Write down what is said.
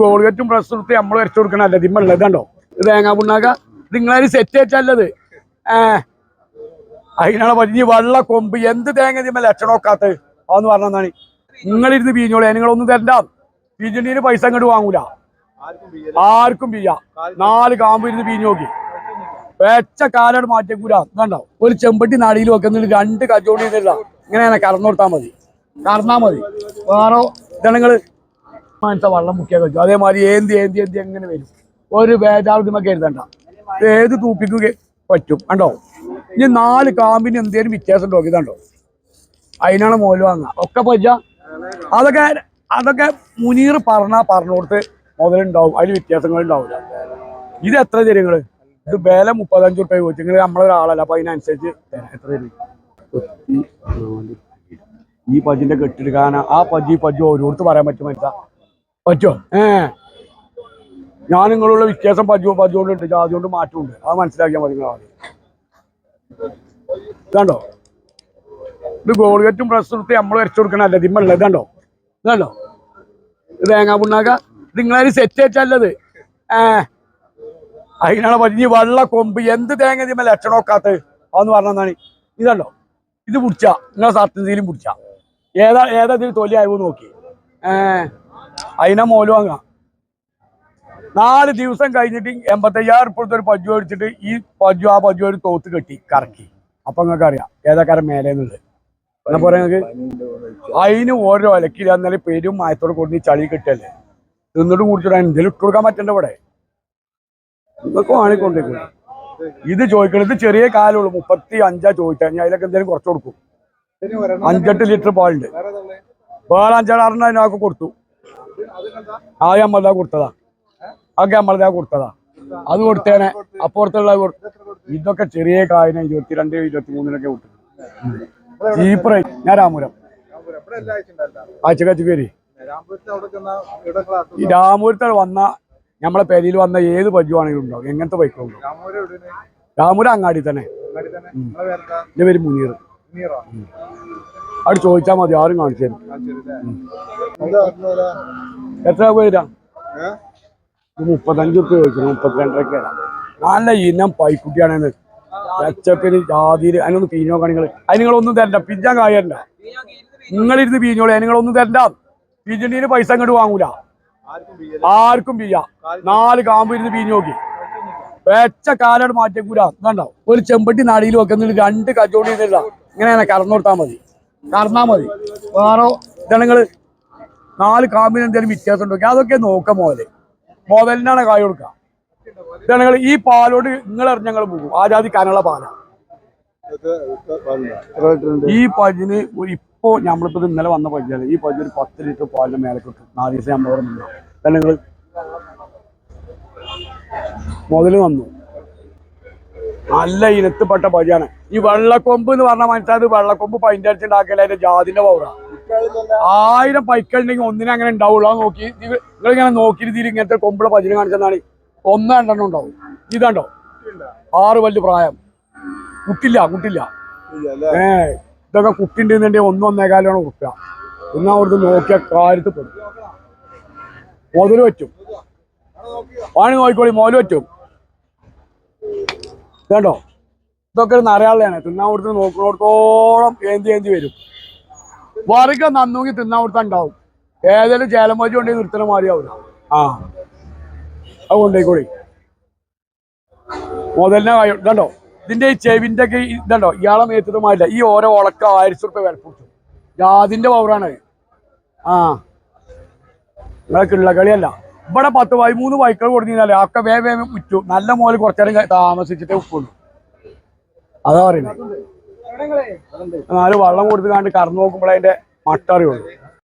ഗോൾഗറ്റും press എടുത്ത് നമ്മൾ വരച്ചു കൊടുക്കണല്ല ഇതിമ്മല്ല ഇതുണ്ടോ ഇത് തേങ്ങാ പുണ്ണാക്ക. നിങ്ങളതിന് സെറ്റ് വെച്ചല്ലത് ഏ? അതിനാണ് വലിയ വള്ള കൊമ്പ്. എന്ത് തേങ്ങ ഇതിമ്മ ലക്ഷണമൊക്കാത്ത അതെന്ന് പറഞ്ഞാണ് നിങ്ങളിരുന്ന് പീഞ്ഞോളെ നിങ്ങളൊന്നും തരണ്ട. പീഞ്ഞിന് പൈസ അങ്ങോട്ട് വാങ്ങൂല. ആർക്കും പീയ നാല് കാമ്പ് ഇരുന്ന് പീഞ്ഞു നോക്കി. വെച്ച കാലോട് മാറ്റിക്കൂല ഇതുണ്ടോ? ഒരു ചെമ്പട്ടി നാടിയിൽ വെക്കുന്നുണ്ട്. രണ്ട് കച്ചോടി ഇങ്ങനെ കറന്നു കൊടുത്താൽ മതി. കറന്നാ മതി. വേറെ ജനങ്ങൾ മനസ്സ വെള്ളം മുക്കിയാൽ വെച്ചു അതേമാതിരി ഏന്തി ഏന്തി ഏന്തി എങ്ങനെ വരും. ഒരു ബേജാർദ്യമൊക്കെ എഴുതണ്ട. ഏത് തൂപ്പിക്കുക പറ്റും. കണ്ടോ? ഇനി നാല് കാമ്പിന് എന്തേലും വ്യത്യാസം ഉണ്ടോ? ഇതുണ്ടോ? അതിനാണ് മോൽ വാങ്ങുക. ഒക്കെ പറ്റ അതൊക്കെ അതൊക്കെ മുനീർ പറഞ്ഞാ പറഞ്ഞോടത്ത് മുതലുണ്ടാവും. അതിൽ വ്യത്യാസങ്ങൾ ഉണ്ടാവില്ല ഇത് എത്ര തരും ഇത് വില മുപ്പത്തഞ്ച് റുപ്യ ചോദിച്ചു. നിങ്ങൾ നമ്മളൊരാളല്ല. അപ്പൊ അതിനനുസരിച്ച് എത്ര തരും? ഈ പജിന്റെ കെട്ടിയെടുക്കാൻ ആ പജി പജി ഓരോരുത്തർ പറയാൻ പറ്റും. പറ്റുമോ? ഏ. ഞാൻ നിങ്ങളുള്ള വ്യത്യാസം പജു പജുകൊണ്ടുണ്ട് ജാതി കൊണ്ട് മാറ്റമുണ്ട്. അത് മനസ്സിലാക്കിയാൽ മതി നിങ്ങളാണ് ഇത് ഗോൾഗറ്റും പ്രസ് എടുത്ത് നമ്മൾ വരച്ചു കൊടുക്കണല്ല ഇതിമ്മല്ല ഇതാണ്ടോ? ഇതാണ്ടോ? ഇത് തേങ്ങാ പുണ്ണാക്ക. നിങ്ങളതിന് സെറ്റ് വെച്ചല്ലത് ഏ. അതിനാണ് വലിയ വെള്ള കൊമ്പ്. എന്ത് തേങ്ങ ഇതിമ്മ ലക്ഷണമൊക്കാത്ത അതെന്ന് പറഞ്ഞതാണ് ഇതാണ്ടോ? ഇത് പിടിച്ച. നിങ്ങളെ സത്യത്തിലും പിടിച്ച. ഏതാ ഏതാ ഇതിൽ തൊലി ആയോ നോക്കി. ഏ. അതിനെ മോൽ വാങ്ങാം. നാല് ദിവസം കഴിഞ്ഞിട്ട് എൺപത്തയ്യായിരം ഉറുപ്പത്തെ ഒരു പജ്ജു അടിച്ചിട്ട് ഈ പജ്ജു ആ പജ്ജു ഒരു തോത്ത് കെട്ടി കറക്കി. അപ്പൊ നിങ്ങൾക്ക് അറിയാം ഏതാക്കാരം മേലേന്നുള്ളത്. എന്നാ പറയാ നിങ്ങൾക്ക്? അതിന് ഓരോ ഇലക്കില്ല എന്നാലും പേരും മായത്തോടെ കൊടുത്ത് ചളി കിട്ടല്ലേ? തിന്നിട്ട് കുടിച്ചിട്ട് എന്തെങ്കിലും ഇട്ട് കൊടുക്കാൻ പറ്റണ്ട ഇവിടെ? നിങ്ങൾക്ക് വേണമെങ്കിൽ ഇത് ചോദിക്കണത് ചെറിയ കാലുള്ളൂ മുപ്പത്തി അഞ്ചാ ചോദിച്ചാൽ ഞാൻ അതിലൊക്കെ എന്തെങ്കിലും കുറച്ച് കൊടുക്കും. അഞ്ചെട്ട് ലിറ്റർ പാലുണ്ട്. വേറെ അഞ്ചാറാറിന് അതിനൊക്കെ കൊടുത്തു. ആ നമ്മളതാ കൊടുത്തതാ. അതൊക്കെ നമ്മളതാ കൊടുത്തതാ. അത് കൊടുത്തേനെ അപ്പുറത്തുള്ള ഇതൊക്കെ ചെറിയ കായന ഇരുപത്തിരണ്ട് ഇരുപത്തി മൂന്നിനൊക്കെ കൊടുത്തു ചീപ്പ് റേറ്റ് ഞാൻ രാമപുരം. ആഴ്ചക്കാച്ചു പേര്. ഈ രാമപുരത്ത് വന്ന നമ്മളെ പേരിൽ വന്ന ഏത് പജുവാണെങ്കിലും ഉണ്ടാവും. എങ്ങനത്തെ ബൈക്കും ഉണ്ടാവും? രാമപുരം അങ്ങാടി തന്നെ. എന്റെ പേര് മുനീർ. അവിടെ ചോദിച്ചാൽ മതി ആരും കാണിച്ചു തരും. എത്ര പേരാ? മുപ്പത്തഞ്ച് റുപ്യ ചോദിക്കുന്നു മുപ്പത്തിരണ്ടരക്ക് തരാം. നല്ല ഇനം പൈക്കുട്ടിയാണെന്ന്. പച്ചപ്പിന് ജാതിയിൽ അതിനൊന്ന് പീഞ്ഞോ കാണികൾ അതിന് നിങ്ങളൊന്നും തരണ്ട പിഞ്ഞാൻ കായണ്ട. നിങ്ങളിരുന്ന് പീഞ്ഞോളെ നിങ്ങളൊന്നും തരണ്ട. പീഞ്ഞിന് പൈസ അങ്ങോട്ട് വാങ്ങൂല. ആർക്കും പീയ. നാല് കാമ്പ് ഇരുന്ന് പീഞ്ഞു നോക്കി വെച്ച കാലോട് മാറ്റിക്കൂല. ഇതുണ്ടോ ഒരു ചെമ്പട്ടി നാടിയിൽ വെക്കുന്നില്ല രണ്ട് കച്ചവടം ചെയ്തില്ല ഇങ്ങനെ കറന്നു കൊടുത്താൽ മതി. കറന്നാ മതി. വേറെ ജനങ്ങൾ നാല് കാമ്പിന് എന്തെങ്കിലും വ്യത്യാസം ഉണ്ടോ അതൊക്കെ നോക്കാം മോലെ മോദലിനാണ് കായ് കൊടുക്കുക ജനങ്ങൾ ഈ പാലോട് നിങ്ങൾ ഞങ്ങൾ പോകും. ആജാതി കനുള്ള പാലാണ് ഈ പജിന് ഇപ്പോ നമ്മളിപ്പോ ഇന്നലെ വന്ന പജിയാണ് ഈ പജി ഒരു പത്ത് ലിറ്റർ പാലിന് മേലെ കിട്ടും നാല് ദിവസം നമ്മളോട് നിന്നു. ജനങ്ങൾ മുതൽ വന്നു. നല്ല ഇനത്തിൽപ്പെട്ട പഴിയാണ് ഈ വെള്ളക്കൊമ്പ് എന്ന് പറഞ്ഞ മനസ്സിലായത് വെള്ളക്കൊമ്പ് പൈന്റെ അടിച്ചുണ്ടാക്കല അതിന്റെ ജാതിന്റെ പൗറ ആയിരം പൈക്കളുണ്ടെങ്കിൽ ഒന്നിനെ അങ്ങനെ ഉണ്ടാവുള്ളൂ. നോക്കി നിങ്ങൾ ഇങ്ങനെ നോക്കിയിട്ട് ഇതിൽ ഇങ്ങനത്തെ കൊമ്പുള്ള പജിനെ കാണിച്ചെന്നാണ്. ഒന്ന് രണ്ടെണ്ണം ഉണ്ടാവും. ഇതാണ്ടോ? ആറ് വല്ല് പ്രായം. കുട്ടില്ല കുട്ടില്ല. ഏ ഇതൊക്കെ കുട്ടിണ്ടെന്നുണ്ടെ ഒന്നും ഒന്നേകാലാണ് കുട്ടുക. എന്നാ അവിടുന്ന് നോക്കിയ കാര്യത്ത് പെടും. മുതൽ പറ്റും. വാണി നോക്കിക്കോളി മുതൽ പറ്റും. കേട്ടോ? ഇതൊക്കെ ഒരു നരയാളെയാണ്. തിന്നാൻ കൊടുത്ത് നോക്കുന്നിടത്തോളം ഏന്തി ഏന്തി വരും. വറുക്ക നന്നൂങ്ങി തിന്നാൻ കൊടുത്താൽ ഉണ്ടാവും ഏതെങ്കിലും ചേലമോജി കൊണ്ടേ നിർത്തണ മാറിയാവില്ല ആ. അത് കൊണ്ടേക്കൂടി മുതലിനെ കണ്ടോ ഇതിന്റെ ഈ ചെവിന്റെ ഒക്കെ ഇതുണ്ടോ? ഇയാളെ മേത്തത് മാറില്ല ഈ ഓരോ ഉളക്ക ആയിരത്തി റുപ്യ വിലപ്പിച്ചു ജാതിന്റെ പവറാണ് ആ. നിങ്ങളെ കളിയല്ല ഇവിടെ പത്ത് പതിമൂന്ന് ബൈക്കുകൾ കൊടുത്തിരുന്നാലേ ഒക്കെ വേ വേ മുറ്റു. നല്ല മോൽ കുറച്ചേരം താമസിച്ചിട്ടേ ഉപ്പുള്ളൂ. അതാ പറയുന്നത് നാല് വെള്ളം കൊടുത്തു കണ്ട് കറന്നു നോക്കുമ്പോൾ അതിന്റെ മട്ട അറിയുള്ളൂ